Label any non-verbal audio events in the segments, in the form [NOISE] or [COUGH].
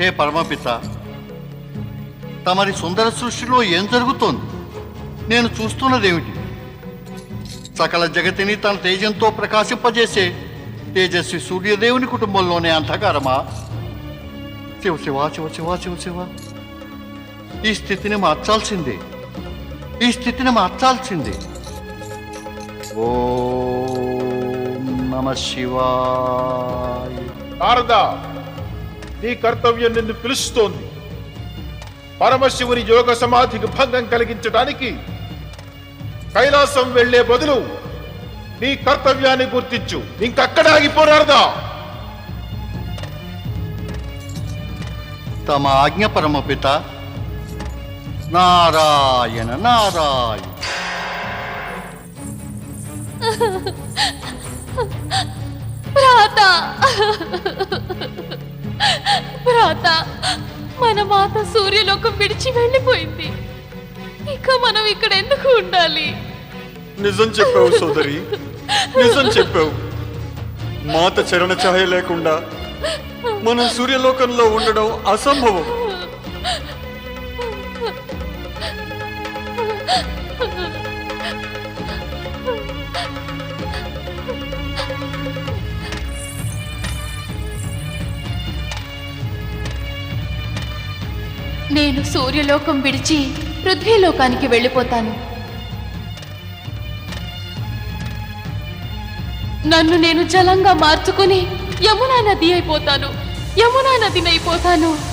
హే పరమపిత తమరి సుందర సృష్టిలో ఏం జరుగుతోంది? నేను చూస్తున్నదేమిటి? సకల జగతిని తన తేజంతో ప్రకాశింపజేసే తేజస్వి సూర్యదేవుని కుటుంబంలోనే అంధకారమా? శివ శివ శివ శివ శివ శివ. ఈ స్థితిని మార్చాల్సిందే. ఈ స్థితిని మార్చాల్సిందే. ఓ నమ శివాయ. నారద. నీ కర్తవ్యం నిన్ను పిలుస్తోంది. పరమశివుని యోగ సమాధికి భంగం కలిగించడానికి కైలాసం వెళ్ళే బదులు నీ కర్తవ్యాన్ని గుర్తించు. ఇంకక్కడ ఆగిపోనారదా తమ ఆజ్ఞ పరమపిత నారాయణ నారాయణ. [LAUGHS] భ్రాత! భ్రాత మన మాత సూర్యలోకం విడిచి వెళ్ళిపోయింది. ఇక మనం ఇక్కడ ఎందుకు ఉండాలి? నిజం చెప్పావు సోదరి నిజం చెప్పావు. మాత చరణ ఛాయ లేకుండా మనం సూర్యలోకంలో ఉండడం అసంభవం. నేను సూర్యలోకం విడిచి పృథ్వీలోకానికి వెళ్ళిపోతాను. నన్ను నేను జలంగా మార్చుకుని యమునా నది అయిపోతాను. యమునా నదినైపోతాను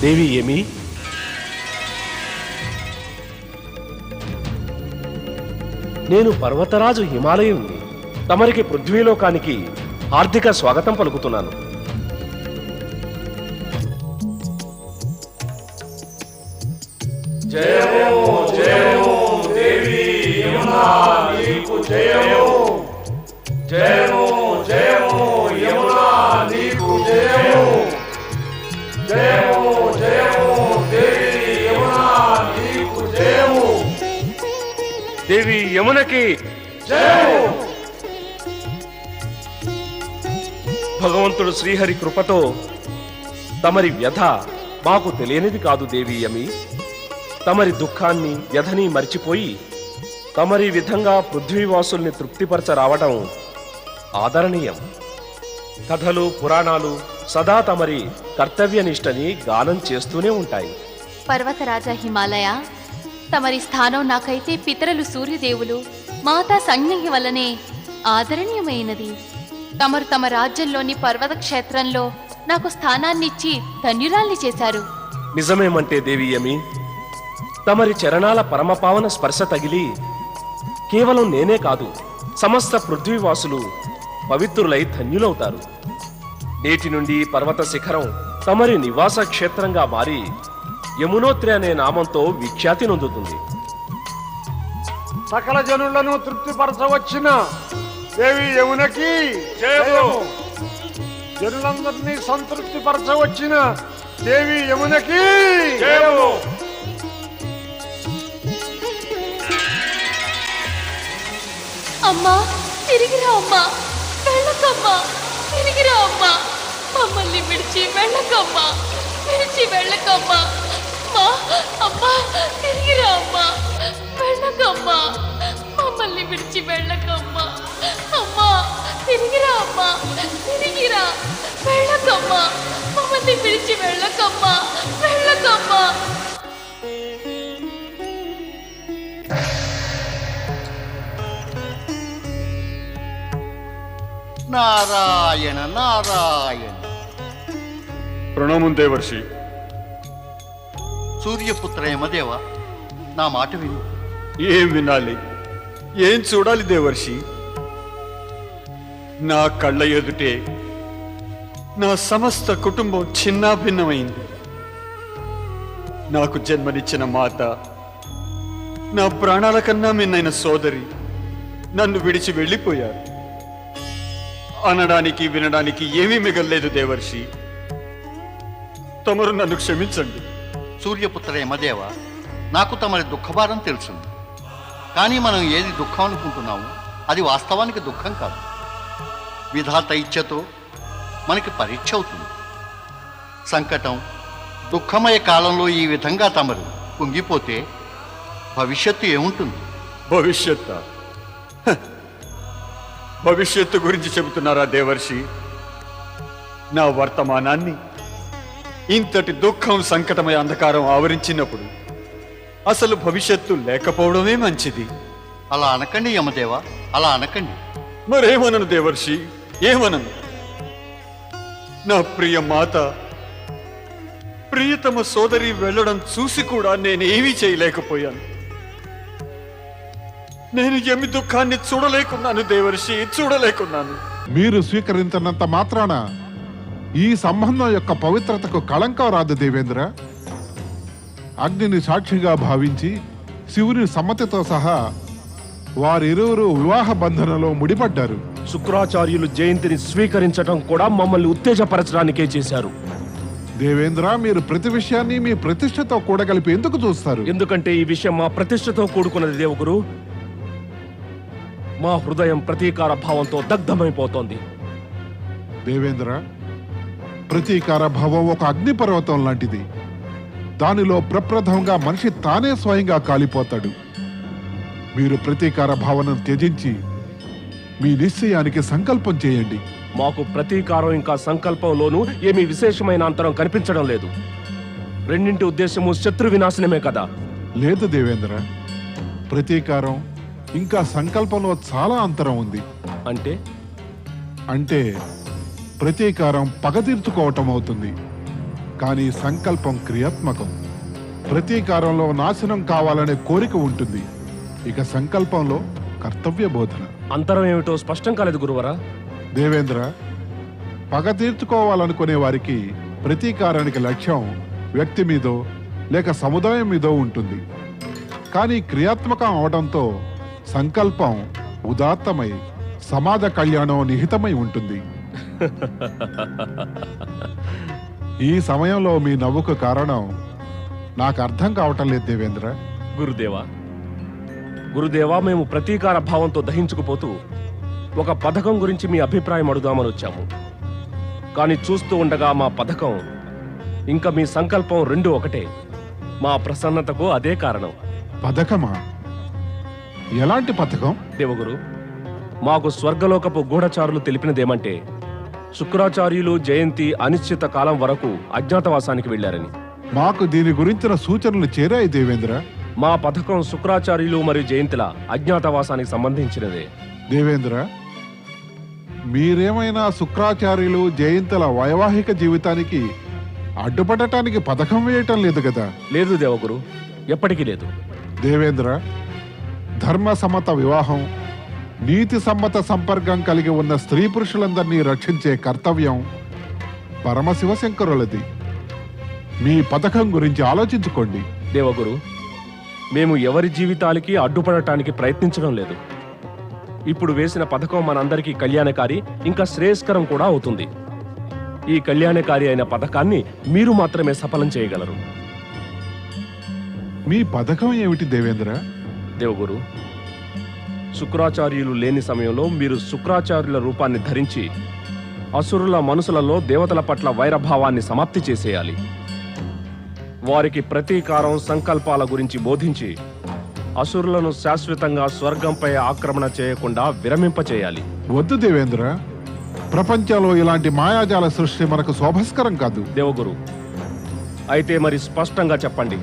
దేవి ఏమి? నేను పర్వతరాజు హిమాలయుణ్ణి. తమరికి పృథ్వీలోకానికి ఆర్థిక స్వాగతం పలుకుతున్నాను. దేవి యమునకి. భగవంతుడు శ్రీహరి కృపతో తమరి వ్యధ మాకు తెలియనిది కాదు దేవి యమి. తమరి దుఃఖాన్ని వ్యధని మర్చిపోయి తమరి విధంగా పృథ్వీవాసుల్ని తృప్తిపరచ రావడం ఆదరణీయం. కథలు పురాణాలు సదా తమరి కర్తవ్యనిష్టని గానం చేస్తూనే ఉంటాయి. పర్వతరాజ హిమాలయ? తమరి స్థానం నాకైతే పితరులు సూర్యదేవులు మాతా సంజ్ఞ వల్లనే ఆదరణీయమైనది. తమరు తమ రాజ్యంలోని పర్వత క్షేత్రంలో నాకు స్థానాన్నిచ్చి ధన్యురాల్ని చేశారు. నిజమేమంటే దేవియమి తమరి చరణాల పరమపావన స్పర్శ తగిలి కేవలం నేనే కాదు సమస్త పృథ్వీవాసులు పవిత్రులై ధన్యులవుతారు. నేటి నుండి పర్వత శిఖరం తమరి నివాస క్షేత్రంగా మారి యమునోత్రి అనే నామంతో విఖ్యాతి నొందుతుంది. సకల జనులను తృప్తిపరచవచ్చిన దేవి యమునకి జనులందరినీ సంతృప్తిపరచవచ్చిన దేవి యమునకి అమ్మా తిరిగిరా అమ్మా. వెళ్ళకమ్మా తిరిగిరా అమ్మా. మమ్మల్ని విడిచి వెళ్ళకమ్మా. విడిచి వెళ్ళకమ్మా. మా అమ్మా తిరిగిరా అమ్మా వెళ్ళకమ్మా మమ్మల్ని విడిచి వెళ్ళకమ్మా అమ్మా తిరిగిరా అమ్మా తిరిగిరా వెళ్ళకమ్మా మమ్మల్ని విడిచి వెళ్ళకమ్మా వెళ్ళకమ్మా నారాయణ నారాయణ ప్రణామం దేవర్షి సూర్యపుత్ర యమదేవ నా మాట విను. ఏం వినాలి? ఏం చూడాలి దేవర్షి? నా కళ్ళ ఎదుటే నా సమస్త కుటుంబం చిన్నాభిన్నమైంది నాకు జన్మనిచ్చిన మాత నా ప్రాణాల కన్నా మిన్నైన సోదరి నన్ను విడిచి వెళ్ళిపోయారు. అనడానికి వినడానికి ఏమీ మిగల్లేదు దేవర్షి. తమరు నన్ను క్షమించండి. సూర్యపుత్ర యమదేవ నాకు తమరి దుఃఖభారం తెలుసుంది కానీ మనం ఏది దుఃఖం అనుకుంటున్నామో అది వాస్తవానికి దుఃఖం కాదు. విధాత ఇచ్ఛతో మనకి పరీక్ష అవుతుంది. సంకటం దుఃఖమయ కాలంలో ఈ విధంగా తమరు కుంగిపోతే భవిష్యత్తు ఏముంటుంది? భవిష్యత్ భవిష్యత్తు గురించి చెబుతున్నారా దేవర్షి? నా వర్తమానాన్ని? ఇంతటి దుఃఖం సంకటమయ అంధకారం ఆవరించినప్పుడు అసలు భవిష్యత్తు లేకపోవడమే మంచిది. అలా అనకండి యమదేవ అలా అనకండి. మరేమనను దేవర్షి ఏమనను? నా ప్రియ మాత ప్రియతమ సోదరి వెళ్ళడం చూసి కూడా నేనేమీ చేయలేకపోయాను. నేను ఎమి దుఃఖాన్ని చూడలేకున్నాను దేవర్షి చూడలేకున్నాను. మీరు స్వీకరించినంత మాత్రాన ఈ సంబంధం యొక్క పవిత్రతకు కళంకం రాదు దేవేంద్ర. అగ్నిని సాక్షిగా భావించి శివుని సమ్మతితో సహా వారిరువురు వివాహ బంధనలో ముడిపడ్డారు. శుక్రాచార్యులు జయంతిని స్వీకరించడం కూడా మమ్మల్ని ఉత్తేజపరచడానికే చేశారు. దేవేంద్ర మీరు ప్రతి విషయాన్ని మీ ప్రతిష్టతో కూడగలిపి ఎందుకు చూస్తారు? ఎందుకంటే ఈ విషయం మా ప్రతిష్టతో కూడుకున్నది దేవుగురు. మా హృదయం ప్రతీకార భావంతో దగ్ధమైపోతోంది. దేవేంద్ర ప్రతీకార భావం ఒక అగ్నిపర్వతం లాంటిది. దానిలో ప్రప్రథమంగా మనిషి తానే స్వయంగా కాలిపోతాడు. మీరు ప్రతీకార భావనను త్యజించి మీ నిశ్చయానికి సంకల్పం చేయండి. మాకు ప్రతీకారం ఇంకా సంకల్పంలోనూ ఏమీ విశేషమైన అంతరం కనిపించడం లేదు. రెండింటి ఉద్దేశము శత్రు వినాశనమే కదా. లేదు దేవేంద్ర ప్రతీకారం ఇంకా సంకల్పంలో చాలా అంతరం ఉంది. అంటే? అంటే ప్రతీకారం పగ తీర్చుకోవటం అవుతుంది. కానీ సంకల్పం క్రియాత్మకం. ప్రతీకారంలో నాశనం కావాలనే కోరిక ఉంటుంది. ఇక సంకల్పంలో కర్తవ్య బోధన. అంతరం ఏమిటో స్పష్టం కాలేదు గురువరా? దేవేంద్ర పగ తీర్చుకోవాలనుకునే వారికి ప్రతీకారానికి లక్ష్యం వ్యక్తి మీదో లేక సముదాయం మీదో ఉంటుంది. కానీ క్రియాత్మకం అవడంతో సంకల్పం ఉదాత్తమై సమాజ కళ్యాణం నిహితమై ఉంటుంది. ఈ సమయంలో మీ నవ్వుకు కారణం నాకు అర్థం కావటం లేదు దేవేంద్ర. గురుదేవా గురుదేవా మేము ప్రతీకార భావంతో దహించుకుపోతూ ఒక పథకం గురించి మీ అభిప్రాయం అడుగుదామని వచ్చాము. కానీ చూస్తూ ఉండగా మా పథకం ఇంకా మీ సంకల్పం రెండు ఒకటే. మా ప్రసన్నతకు అదే కారణం. పథకమా? ఎలాంటి పథకం? దేవగురు మాకు స్వర్గలోకపు గూఢచారులు తెలిపినదేమంటే శుక్రాచార్యులు జయంతి అనిశ్చిత కాలం వరకు అజ్ఞాతవాసానికి వెళ్ళారని మాకు దీని గురించిన సూచనలు చేరాయి దేవేంద్ర. మా పథకం శుక్రాచార్యులు మరియు జయంతిల అజ్ఞాతవాసానికి సంబంధించినదే. దేవేంద్ర మీరేమైనా శుక్రాచార్యులు జయంతుల వైవాహిక జీవితానికి అడ్డుపడటానికి పథకం వేయటం లేదు కదా? లేదు దేవగురు ఎప్పటికీ లేదు. దేవేంద్ర ధర్మ సమ్మత వివాహం నీతి సమ్మత సంపర్కం కలిగి ఉన్న స్త్రీ పురుషులందరినీ రక్షించే కర్తవ్యం పరమశివశంకరులది. మీ పథకం గురించి ఆలోచించుకోండి. దేవగురు మేము ఎవరి జీవితాలకి అడ్డుపడటానికి ప్రయత్నించడం లేదు. ఇప్పుడు వేసిన పథకం మనందరికీ కళ్యాణకారి ఇంకా శ్రేయస్కరం కూడా అవుతుంది. ఈ కళ్యాణకారి అయిన పథకాన్ని మీరు మాత్రమే సఫలం చేయగలరు. మీ పథకం ఏమిటి దేవేంద్ర? దేవగురు శుక్రాచార్యులు లేని సమయంలో మీరు శుక్రాచార్యుల రూపాన్ని ధరించి అసురుల మనసులలో దేవతల పట్ల వైరభావాన్ని సమాప్తి చేసేయాలి. వారికి ప్రతీకారం సంకల్పాల గురించి బోధించి అసురులను శాశ్వతంగా స్వర్గంపై ఆక్రమణ చేయకుండా విరమింపచేయాలి వద్దు దేవేంద్ర. ప్రపంచంలో ఇలాంటి మాయాజాల సృష్టి మనకు శోభస్కరం కాదు. దేవగురు అయితే మరి స్పష్టంగా చెప్పండి.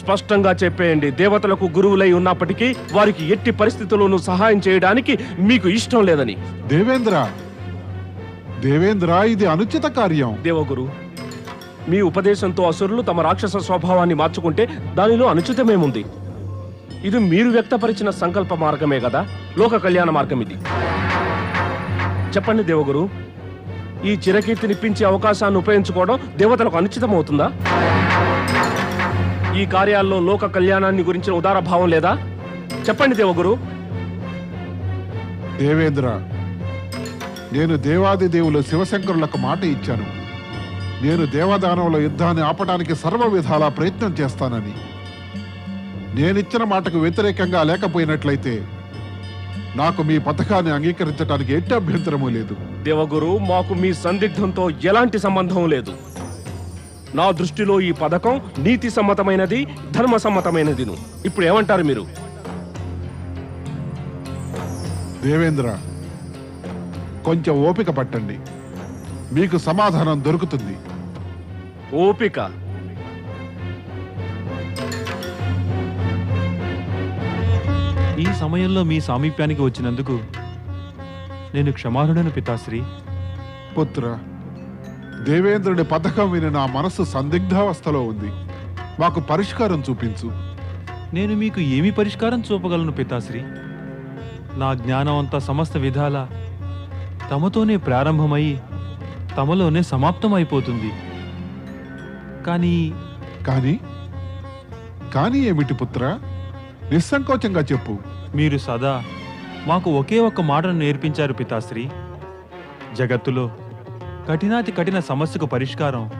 స్పష్టంగా చెప్పేయండి దేవతలకు గురువులై ఉన్నప్పటికీ వారికి ఎట్టి పరిస్థితుల్లోనూ సహాయం చేయడానికి మీకు ఇష్టం లేదని. దేవేంద్ర దేవేంద్ర ఇది అనుచిత కార్యం. దేవగురు మీ ఉపదేశంతో అసురులు తమ రాక్షస స్వభావాన్ని మార్చుకుంటే దానిలో అనుచితమేముంది? ఇది మీరు వ్యక్తపరిచిన సంకల్ప మార్గమే కదా లోక కళ్యాణ మార్గం ఇది. చెప్పండి దేవగురు ఈ చిరకీర్తినిప్పించే అవకాశాన్ని ఉపయోగించుకోవడం దేవతలకు అనుచితం అవుతుందా ఈ కార్యాల్లో లోక కళ్యాణాన్ని గురించిన ఉదార భావం లేదా? చెప్పండి దేవగురు. దేవేంద్ర నేను దేవాది దేవులు శివశంకరులకు మాట ఇచ్చాను. నేను దేవదానవుల యుద్ధాన్ని ఆపడానికి సర్వ విధాలా ప్రయత్నం చేస్తానని. నేనిచ్చిన మాటకు వ్యతిరేకంగా లేకపోయినట్లయితే నాకు మీ పథకాన్ని అంగీకరించడానికి ఎట్టి అభ్యంతరమూ లేదు. దేవగురు మాకు మీ సందిగ్ధంతో ఎలాంటి సంబంధం లేదు. నా దృష్టిలో ఈ పథకం నీతి సమ్మతమైనది ధర్మ సమ్మతమైనది ఇప్పుడు ఏమంటారు మీరు? దేవేంద్ర కొంచెం ఓపిక పట్టండి. మీకు సమాధానం దొరుకుతుంది. ఓపిక? ఈ సమయంలో మీ సామీప్యానికి వచ్చినందుకు నేను క్షమారుడను పితాశ్రీ. పుత్ర దేవేంద్రుడి పథకం విని నా మనసు సందిగ్ధావస్థలో ఉంది. మాకు పరిష్కారం చూపించు. నేను మీకు ఏమి పరిష్కారం చూపగలను పితాశ్రీ? నా జ్ఞానం అంతా సమస్త విధాల తమతోనే ప్రారంభమై తమలోనే సమాప్తమైపోతుంది. కానీ కానీ కానీ ఏమిటి పుత్ర? నిస్సంకోచంగా చెప్పు. మీరు సదా మాకు ఒకే ఒక్క మాటను నేర్పించారు పితాశ్రీ. జగత్తులో కఠినాతి కఠిన సమస్యకు పరిష్కారం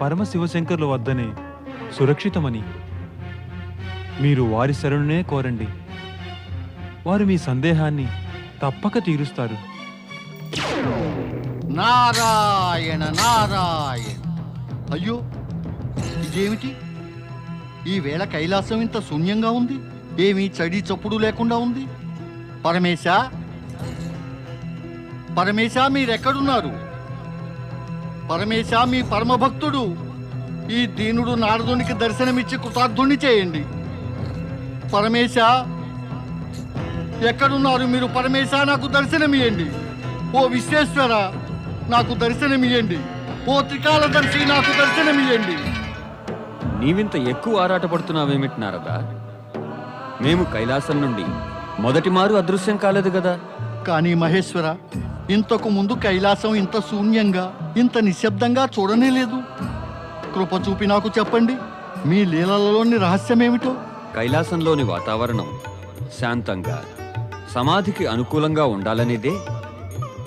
పరమశివశంకర్ల వద్దనే సురక్షితమని. మీరు వారి శరణునే కోరండి. వారు మీ సందేహాన్ని తప్పక తీరుస్తారు. నారాయణ నారాయణ. అయ్యో ఇదేమిటి? ఈ వేళ కైలాసం ఇంత శూన్యంగా ఉంది. ఏమీ చడి చప్పుడు లేకుండా ఉంది. పరమేశ పరమేశ మీరెక్కడున్నారు? పరమేశ మీ పరమభక్తుడు. ఈ దీనుడు నారదునికి దర్శనమిచ్చి కృతార్థుణ్ణి చేయండి. పరమేశ ఎక్కడున్నారు మీరు? పరమేశ నాకు దర్శనమియండి ఓ విశ్వేశ్వర నాకు దర్శనమియండి ఓ త్రికాలదర్శి నాకు దర్శనమియండి నీవింత ఎక్కువ ఆరాటపడుతున్నావేమిటి నారదా? మేము కైలాసం నుండి మొదటి మారు అదృశ్యం కాలేదు కదా? కానీ మహేశ్వర ఇంతకు ముందు కైలాసం ఇంత శూన్యంగా ఇంత నిశ్శబ్దంగా చూడనే లేదు. కృప చూపి నాకు చెప్పండి మీ లీలలలోని రహస్యమేమిటో? కైలాసంలోని వాతావరణం శాంతంగా సమాధికి అనుకూలంగా ఉండాలనేదే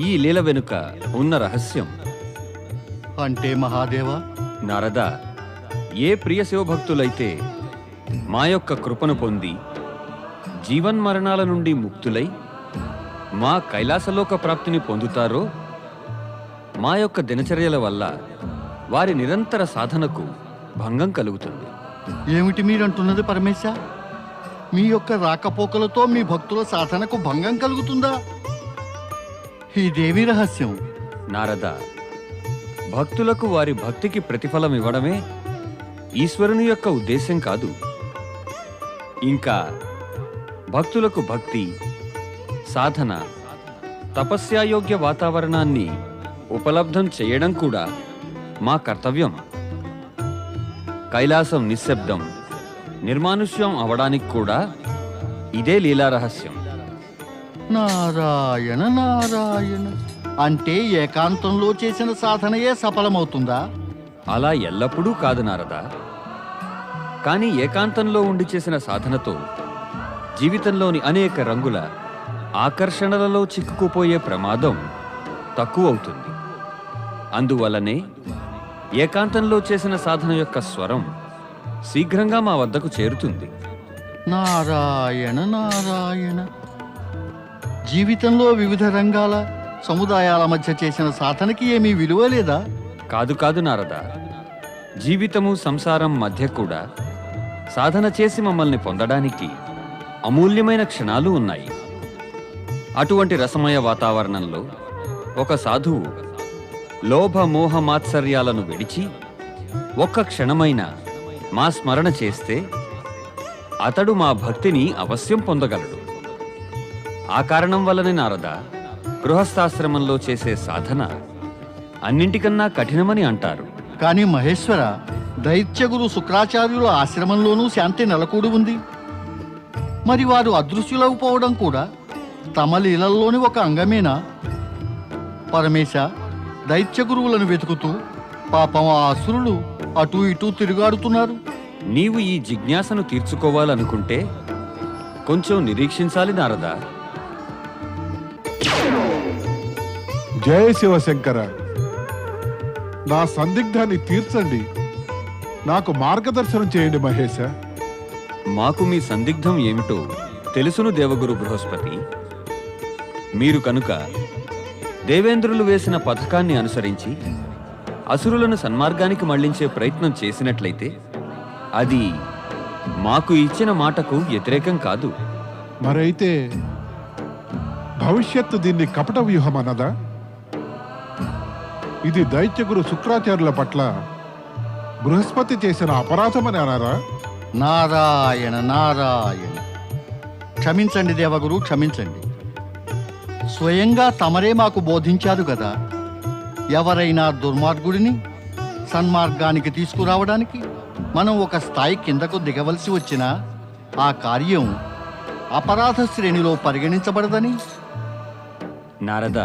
ఈ లీల వెనుక ఉన్న రహస్యం. అంటే మహాదేవా? నారదా ఏ ప్రియ శివభక్తులైతే మా యొక్క కృపను పొంది జీవన్మరణాల నుండి ముక్తులై మా కైలాసలోక ప్రాప్తిని పొందుతారో మా యొక్క దినచర్యల వల్ల వారి నిరంతర సాధనకు భంగం కలుగుతుంది. ఏమిటి మీరంటున్నది పరమేశ? మీ యొక్క రాకపోకలతో మీ భక్తుల సాధనకు భంగం కలుగుతుందా? ఇదేమి రహస్యం? నారద భక్తులకు వారి భక్తికి ప్రతిఫలం ఇవ్వడమే ఈశ్వరుని యొక్క ఉద్దేశం కాదు. ఇంకా భక్తులకు భక్తి సాధన. తపస్యాయోగ్య వాతావరణాన్ని ఉపలబ్ధం చేయడం కూడా మా కర్తవ్యం. కైలాసం నిశ్శబ్దం నిర్మానుష్యం అవడానికి కూడా ఇదే లీలా రహస్యం నారాయణ నారాయణ. అంటే ఏకాంతంలో చేసిన సాధనయే సఫలమవుతుందా? అలా ఎల్లప్పుడూ కాదు నారదా. కానీ ఏకాంతంలో ఉండి చేసిన సాధనతో జీవితంలోని అనేక రంగుల ఆకర్షణలలో చిక్కుకుపోయే ప్రమాదం తక్కువవుతుంది. అందువల్లనే ఏకాంతంలో చేసిన సాధన యొక్క స్వరం శీఘ్రంగా మా వద్దకు చేరుతుంది. నారాయణ నారాయణ. జీవితంలో వివిధ రంగాల సముదాయాల మధ్య చేసిన సాధనకి ఏమీ విలువ లేదా? కాదు కాదు నారద. జీవితము సంసారం మధ్య కూడా సాధన చేసి మమ్మల్ని పొందడానికి అమూల్యమైన క్షణాలు ఉన్నాయి. అటువంటి రసమయ వాతావరణంలో ఒక సాధువు లోభ మోహ మాత్సర్యాలను విడిచి ఒక్క క్షణమైన మా స్మరణ చేస్తే అతడు మా భక్తిని అవశ్యం పొందగలడు. ఆ కారణం వల్లనే నారద గృహస్థాశ్రమంలో చేసే సాధన అన్నింటికన్నా కఠినమని అంటారు. కానీ మహేశ్వర దైత్యగురు శుక్రాచార్యుల ఆశ్రమంలోనూ శాంతి నెలకూడి ఉంది. మరి వారు అదృశ్యులవుపోవడం కూడా తమ లీలల్లోని ఒక అంగమేనా? పరమేశ దైత్య గురువులను వెతుకుతూ పాపం ఆ అసురులు అటూ ఇటూ తిరుగాడుతున్నారు. నీవు ఈ జిజ్ఞాసను తీర్చుకోవాలనుకుంటే కొంచెం నిరీక్షించాలి నారదా. జయ శివశంకర నా సందిగ్ధాన్ని తీర్చండి. నాకు మార్గదర్శనం చేయండి మహేశ. మాకు మీ సందిగ్ధం ఏమిటో తెలుసును దేవగురు బృహస్పతి. మీరు కనుక దేవేంద్రులు వేసిన పథకాన్ని అనుసరించి అసురులను సన్మార్గానికి మళ్ళించే ప్రయత్నం చేసినట్లయితే అది మాకు ఇచ్చిన మాటకు వ్యతిరేకం కాదు. మరైతే భవిష్యత్తు దీన్ని కపట వ్యూహం అన్నదా? ఇది దైత్యగురు శుక్రాచార్యుల పట్ల బృహస్పతి చేసిన అపరాధమని అనారా నారాయణ నారాయణ. క్షమించండి దేవగురు క్షమించండి. స్వయంగా తమరే మాకు బోధించారు కదా ఎవరైనా దుర్మార్గుడిని సన్మార్గానికి తీసుకురావడానికి మనం ఒక స్థాయి కిందకు దిగవలసి వచ్చినా ఆ కార్యం అపరాధ శ్రేణిలో పరిగణించబడదని. నారద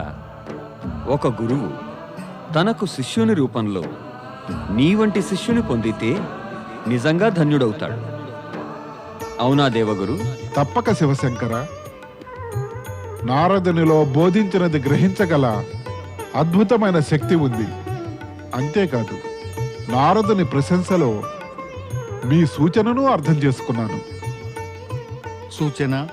ఒక గురువు తనకు శిష్యుని రూపంలో నీ వంటి శిష్యుని పొందితే నిజంగా ధన్యుడవుతాడు. అవునా దేవగురు? తప్పక శివశంకర. నారదునిలో బోధించినది గ్రహించగల అద్భుతమైన శక్తి ఉంది. అంతేకాదు నారదుని ప్రశంసలో మీ సూచనను అర్థం చేసుకున్నాను. సూచన?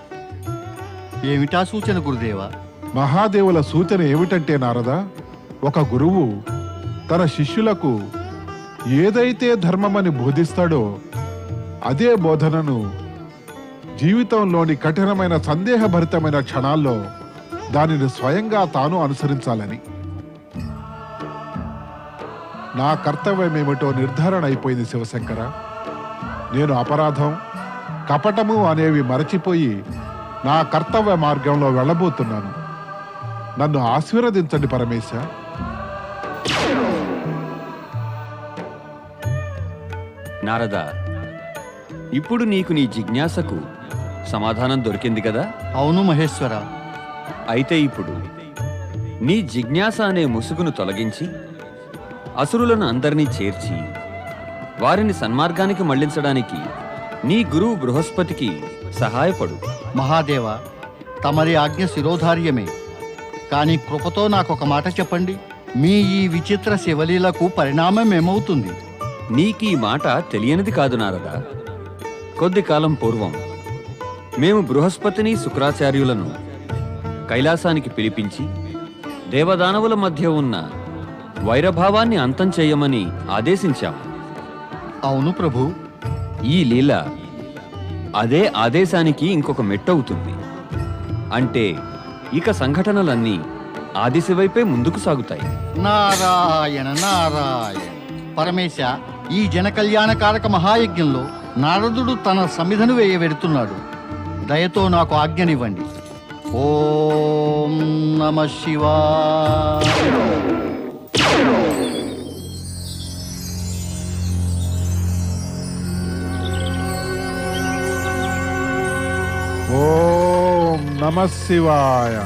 ఏమిటా సూచన గురుదేవా? మహాదేవుల సూచన ఏమిటంటే నారద ఒక గురువు తన శిష్యులకు ఏదైతే ధర్మమని బోధిస్తాడో అదే బోధనను జీవితంలోని కఠినమైన సందేహభరితమైన క్షణాల్లో దానిని స్వయంగా తాను అనుసరించాలని. నా కర్తవ్యం ఏమిటో నిర్ధారణ అయిపోయింది శివశంకర. నేను అపరాధం కపటము అనేవి మరచిపోయి నా కర్తవ్య మార్గంలో వెళ్ళబోతున్నాను. నన్ను ఆశీర్వదించండి పరమేశ. నారద ఇప్పుడు నీకు నీ జిజ్ఞాసకు సమాధానం దొరికింది కదా? అవును మహేశ్వర. అయితే ఇప్పుడు నీ జిజ్ఞాస అనే ముసుగును తొలగించి అసురులను అందరినీ చేర్చి వారిని సన్మార్గానికి మళ్ళించడానికి నీ గురువు బృహస్పతికి సహాయపడు. మహాదేవ తమరి ఆజ్ఞ శిరోధార్యమే. కానీ కృపతో నాకు ఒక మాట చెప్పండి. మీ ఈ విచిత్ర శివలీలకు పరిణామం ఏమవుతుంది? నీకీ మాట తెలియనిది కాదు నారదా. కొద్ది కాలం పూర్వం మేము బృహస్పతిని శుక్రాచార్యులను కైలాసానికి పిలిపించి దేవదానవుల మధ్య ఉన్న వైరభావాన్ని అంతం చేయమని ఆదేశించాం. అవును ప్రభు. ఈ లీల అదే ఆదేశానికి ఇంకొక మెట్టవుతుంది. అంటే ఇక సంఘటనలన్నీ ఆదిశివైపే ముందుకు సాగుతాయి. నారాయణ నారాయణ. పరమేశ ఈ జన కళ్యాణకారక మహాయజ్ఞంలో నారదుడు తన సమిధను వేయవెడుతున్నాడు దయతో నాకు ఆజ్ఞనివ్వండి. ఓం నమ శివ ఓం నమ శివాయ.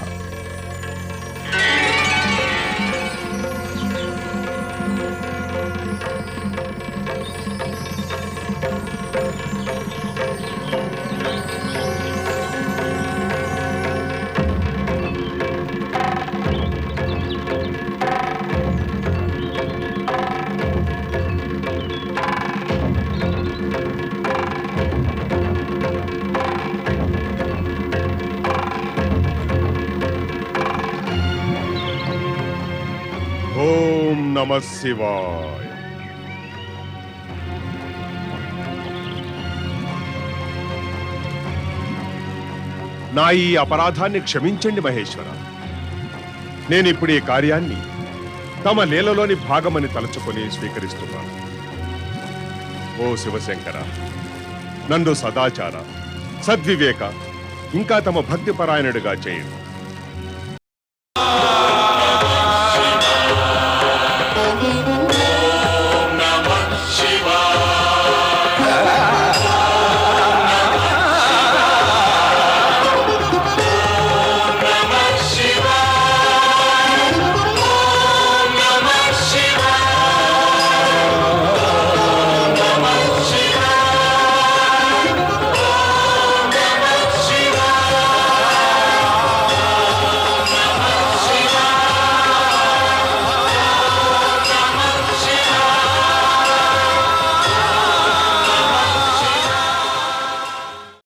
నమ శివాయ నా ఈ అపరాధాన్ని క్షమించండి మహేశ్వర. నేను ఇప్పుడు ఈ కార్యాన్ని తమ లీలలోని భాగమని తలచుకొని స్వీకరిస్తున్నాను. ఓ శివశంకర నన్ను సదాచార సద్వివేక ఇంకా తమ భక్తిపరాయణుడిగా చేయండి.